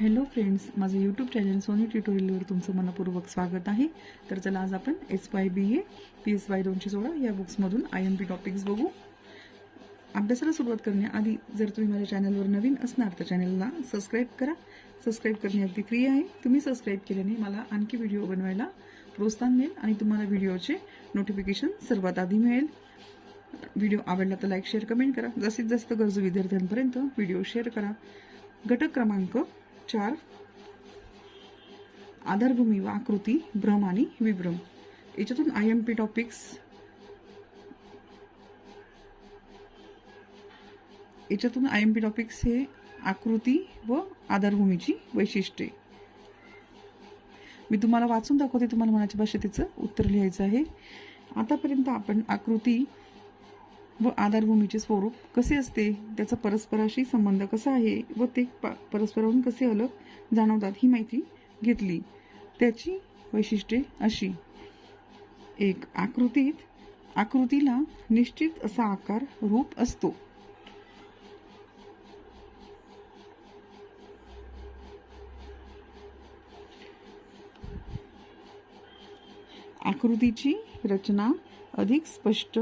Hello friends माझं YouTube channel Soni ट्युटोरियलवर तुमचं मनपूर्वक स्वागत आहे. तर चला आज आपण S Y B A P S Y दोनशे सोळा या बुक्समधून आय एम पी टॉपिक्स बघू. अभ्यासाला सुरुवात करण्याआधी जर तुम्ही माझ्या चॅनलवर नवीन असणार तर चॅनलला सबस्क्राईब करा. सबस्क्राईब करणे अगदी फ्री आहे. तुम्ही सबस्क्राईब केल्याने मला आणखी व्हिडिओ बनवायला प्रोत्साहन मिळेल आणि तुम्हाला व्हिडिओचे नोटिफिकेशन सर्वात आधी मिळेल. व्हिडिओ आवडला तर लाईक शेअर कमेंट करा. जास्तीत जास्त गरजू विद्यार्थ्यांपर्यंत व्हिडिओ शेअर करा. घटक क्रमांक चार. आधारभूमी व आकृती भ्रम आणि विभ्रम. याच्यातून आय एम पी टॉपिक्स याच्यातून आय एम पी टॉपिक्स हे आकृती व आधारभूमीची वैशिष्ट्ये. मी तुम्हाला वाचून दाखवते तुम्हाला मनाच्या भाषेत उत्तर लिहायचं आहे. आतापर्यंत आपण आकृती व आधारभूमीचे स्वरूप कसे असते? त्याचा परस्पराशी संबंध कसा आहे? व ते प- परस्पराहून कसे अलग जाणवतात ही माहिती घेतली. त्याची वैशिष्ट्ये अशी. एक आकृतीत आकृतीला निश्चित असा आकार रूप असतो. आकृतीची रचना अधिक स्पष्ट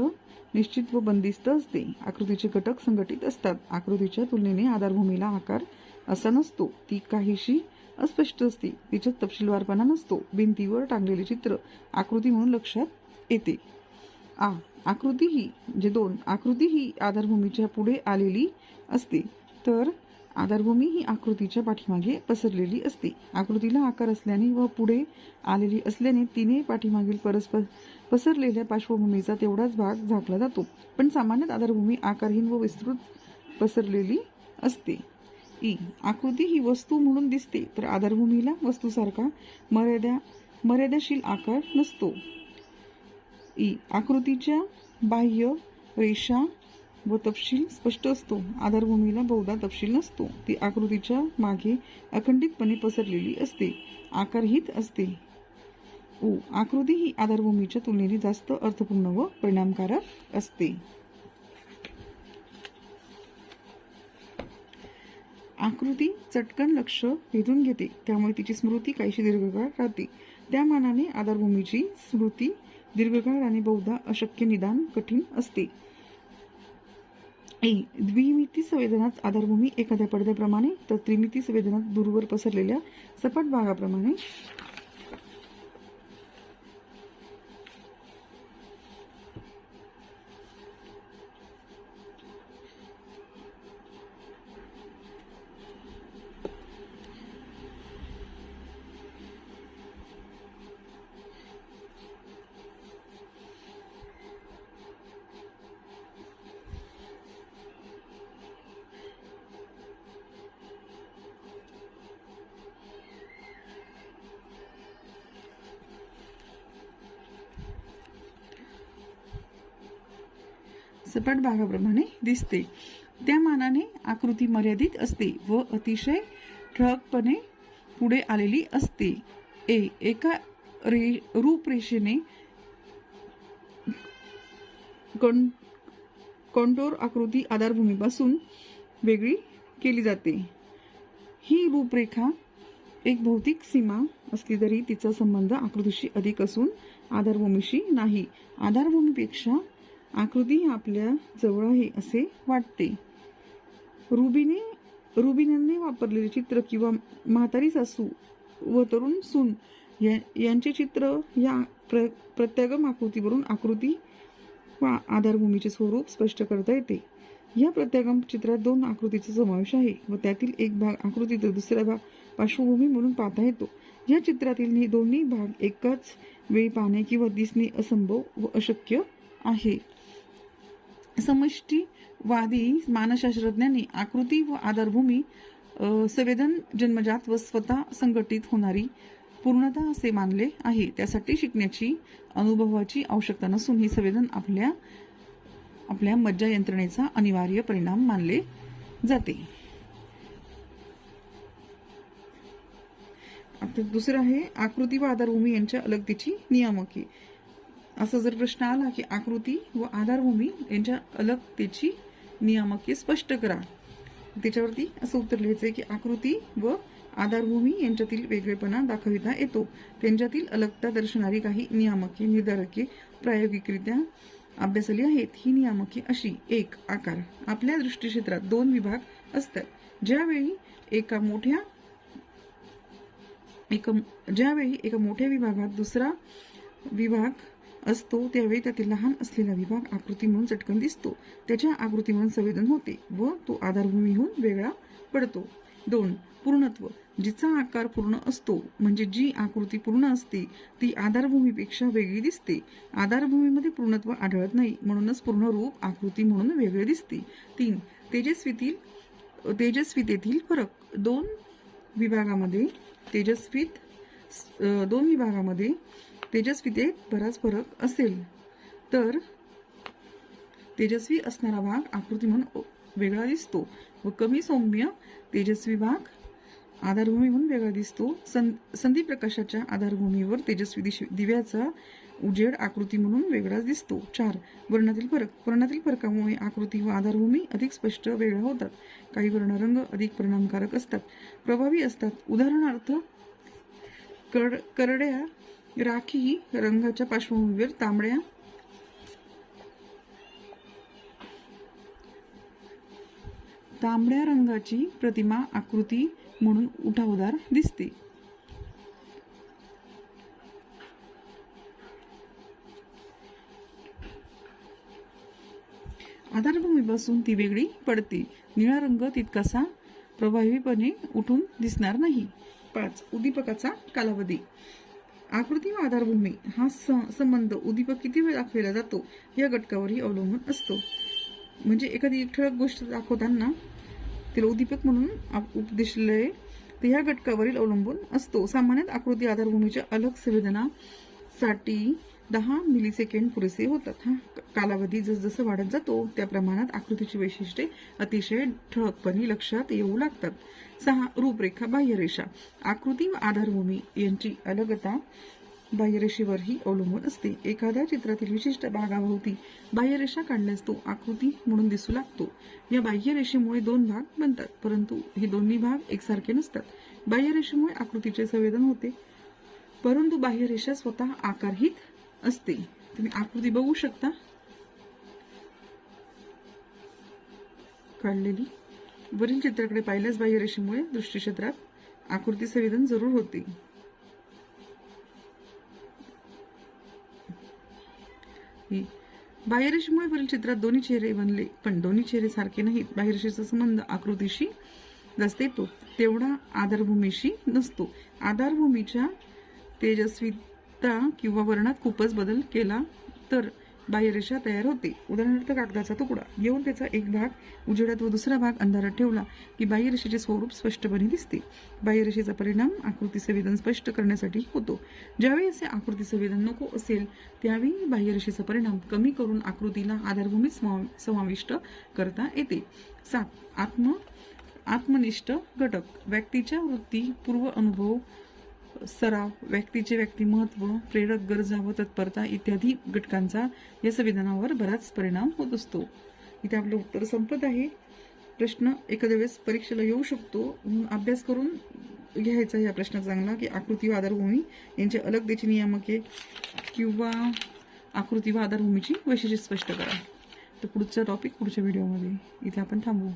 निश्चित व बंदिस्त असते. आकृतीचे घटक संघटित असतात. आकृतीच्या तुलनेने आधारभूमीला आकार असा नसतो. ती काहीशी अस्पष्ट असते. तिच्यात तपशीलवारपणा नसतो. भिंतीवर टांगलेले चित्र आकृती म्हणून लक्षात येते. आ. आकृती ही जे दोन. आकृती ही आधारभूमीच्या पुढे आलेली असते. तर आधारभूमी ही आकृतीच्या पाठीमागे पसरलेली असते. आकृतीला आकार असल्याने व पुढे आलेली असल्याने तिने पाठीमागील परस्पर पसरलेल्या पार्श्वभूमीचा तेवढाच भाग झाकला जातो. पण सामान्यतः आधारभूमी आकारहीन व विस्तृत पसरलेली असते. ई. आकृती ही वस्तू म्हणून दिसते तर आधारभूमीला वस्तूसारखा मर्यादा मर्यादाशील आकार नसतो. ई. आकृतीच्या बाह्य रेषा व तपशील स्पष्ट असतो. आधारभूमीला बहुधा तपशील नसतो. ती आकृतीच्या मागे अखंडितपणे पसरलेली असते. आकारहित असते. ओ आकृती ही आधारभूमीच्या तुलनेने जास्त अर्थपूर्ण व परिणामकारक असते. आकृती चटकन लक्ष वेधून घेते. त्यामुळे तिची स्मृती काहीशी दीर्घकाळ राहते. त्या मानाने आधारभूमीची स्मृती दीर्घकाळ आणि बहुधा अशक्य निदान कठीण असते. ए द्विमिती संवेदनात आधारभूमी एखाद्या पडद्याप्रमाणे तर त्रिमिती संवेदनात दूरवर पसरलेल्या सपाट भागाप्रमाणे. सपाट भागाप्रमाणे दिसते. त्या मानाने आकृती मर्यादित असते व अतिशय ठळकपणे पुढे आलेली असते. ए एका रे रूपरेषेने कं कंटोर आकृती आधारभूमीपासून वेगळी केली जाते. ही रूपरेखा एक भौतिक सीमा असली तरी तिचा संबंध आकृतीशी अधिक असून आधारभूमीशी नाही. आधारभूमीपेक्षा आकृती ही आपल्या जवळ आहे असे वाटते. रुबीने रुबिनने वापरलेले चित्र किंवा म्हातारी सासू व तरुण सून या- यांचे चित्र या प्र प्रत्यागम आकृतीवरून आकृती व आधारभूमीचे स्वरूप स्पष्ट करता येते. या प्रत्यागम चित्रात दोन आकृतीचा समावेश आहे व त्यातील एक भाग आकृती तर दुसरा भाग पार्श्वभूमी म्हणून पाहता येतो. या चित्रातील दोन्ही भाग एकाच वेळी पाहणे किंवा दिसणे असंभव व अशक्य आहे. समष्टीवादी मानसशास्त्रज्ञांनी आकृती व आधारभूमी संवेदन जन्मजात व स्वतः संघटित होणारी पूर्णता असे मानले आहे. त्यासाठी शिकण्याची अनुभवाची आवश्यकता नसून ही संवेदन आपल्या आपल्या मज्जा यंत्रणेचा अनिवार्य परिणाम मानले जाते. आता दुसरं आहे आकृती व आधारभूमी यांच्या अलगतीची नियामकी. असा जर प्रश्न आला की आकृती व आधारभूमी यांच्या अलगतेची नियामके स्पष्ट करा. त्याच्यावरती असं उत्तर लिहायचं आहे की आकृती व आधारभूमी यांच्यातील वेगळेपणा दाखविता येतो. त्यांच्यातील अलगता दर्शणारी काही नियामके निर्धारके प्रायोगिकरित्या अभ्यासली आहेत. ही नियामके अशी एक आकार. आपल्या दृष्टीक्षेत्रात दोन विभाग असतात. ज्यावेळी एका मोठ्या एका ज्यावेळी एका मोठ्या विभागात दुसरा विभाग असतो त्यावेळी त्यातील लहान असलेला विभाग आकृती म्हणून चटकन दिसतो. त्याच्या आकृती म्हणून संवेदन होते व तो आधारभूमीहून वेगळा पडतो. दोन पूर्णत्व. जिचा आकार पूर्ण असतो म्हणजे जी आकृती पूर्ण असते ती आधारभूमीपेक्षा वेगळी दिसते. आधारभूमीमध्ये पूर्णत्व आढळत नाही म्हणूनच पूर्ण रूप आकृती म्हणून वेगळे दिसते. तीन तेजस्वीतील तेजस्वितेतील फरक. दोन विभागामध्ये तेजस्वीत दोन विभागामध्ये तेजस्वितेत बराच फरक असेल. तर तेजस्वी असणारा भाग आकृती म्हणून वेगळा दिसतो व कमी सौम्य तेजस्वी भाग आधारभूमी म्हणून वेगळा दिसतो. सं संधी प्रकाशाच्या आधारभूमीवर तेजस्वी दिश दिव्याचा उजेड आकृती म्हणून वेगळाच दिसतो. चार. वर्णातील फरक वर्णातील फरकामुळे आकृती व आधारभूमी अधिक स्पष्ट वेगळ्या होतात. काही वर्णरंग अधिक परिणामकारक असतात. प्रभावी असतात. उदाहरणार्थ कड करड्या राखी रंगाच्या पार्श्वभूमीवर तांबड्या तांबड्या रंगाची प्रतिमा आकृती म्हणून उठावदार दिसते. आधारभूमीपासून ती वेगळी पडते. निळा रंग तितकासा प्रभावीपणे उठून दिसणार नाही. पाच उद्दीपकाचा कालावधी. आकृती व आधारभूमी हा स- संबंध उद्दीपक किती वेळ दाखवला जातो या घटकावरही अवलंबून असतो. म्हणजे एखादी ठळक गोष्ट दाखवताना तिला उद्दीपक म्हणून आप- उपदेशलय तर ह्या घटकावरील अवलंबून असतो. सामान्यतः आकृती आधारभूमीच्या अलग संवेदनासाठी दहा मिली सेकंड पुरेसे होतात हा. कालावधी जसजसं वाढत जातो त्या प्रमाणात आकृतीची वैशिष्ट्ये अतिशय ठळकपणे लक्षात येऊ लागतात. सहा रूपरेखा बाह्यरेषा. आकृती व आधारभूमी यांची अलगता बाह्यरेषेवरही अवलंबून असते. एखाद्या चित्रातील विशिष्ट भागाभोवती बाह्यरेषा काढल्यास तो आकृती म्हणून दिसू लागतो. या बाह्यरेषेमुळे दोन भाग बनतात परंतु हे दोन्ही भाग एकसारखे नसतात. बाह्यरेषेमुळे आकृतीचे संवेदन होते परंतु बाह्यरेषा स्वतः आकारहीत असते. तुम्ही आकृती बघू शकता. काढलेली. वरील चित्राकडे पाहिल्यास बाह्यरेषेमुळे दृष्टीक्षेत्रात आकृती संवेदन जरूर होते. बाह्यरेषेमुळे वरील चित्रात दोन्ही चेहरे बनले पण दोन्ही चेहरे सारखे नाहीत. बाह्यरेषेचा संबंध आकृतीशी जास्त येतो. तेवढा आधारभूमीशी नसतो. आधारभूमीच्या तेजस्वीता किंवा वर्णात खूपच बदल केला तर बाह्यरेषा तयार होते. उदाहरणार्थ कागदाचा तुकडा. घेऊन त्याचा एक भाग उजेडात व दुसरा भाग अंधारात ठेवला की बाह्यरेषेचे स्वरूप स्पष्टपणे दिसते. बाह्यरेषेचा परिणाम आकृती संवेदन स्पष्ट करण्यासाठी होतो. ज्यावेळी असे आकृती संवेदन नको असेल त्यावेळी बाह्यरेषेचा परिणाम कमी करून आकृतीला आधारभूमीत समाविष्ट करता येते. सात. आत्म आत्मनिष्ठ घटक. व्यक्तीच्या वृत्ती पूर्व अनुभव सराव व्यक्तीचे व्यक्तिमत्व प्रेरक गरजा व तत्परता इत्यादी घटकांचा या संविधानावर बराच परिणाम होत असतो. इथे आपलं उत्तर संपत आहे. प्रश्न एखाद्या वेळेस परीक्षेला येऊ शकतो. म्हणून अभ्यास करून घ्यायचा या प्रश्न चांगला की आकृती व आधारभूमी यांचे अलगतेची नियामके किंवा आकृती व आधारभूमीची वैशिष्ट्ये स्पष्ट करा. तर पुढचा टॉपिक पुढच्या व्हिडिओमध्ये इथे आपण थांबू.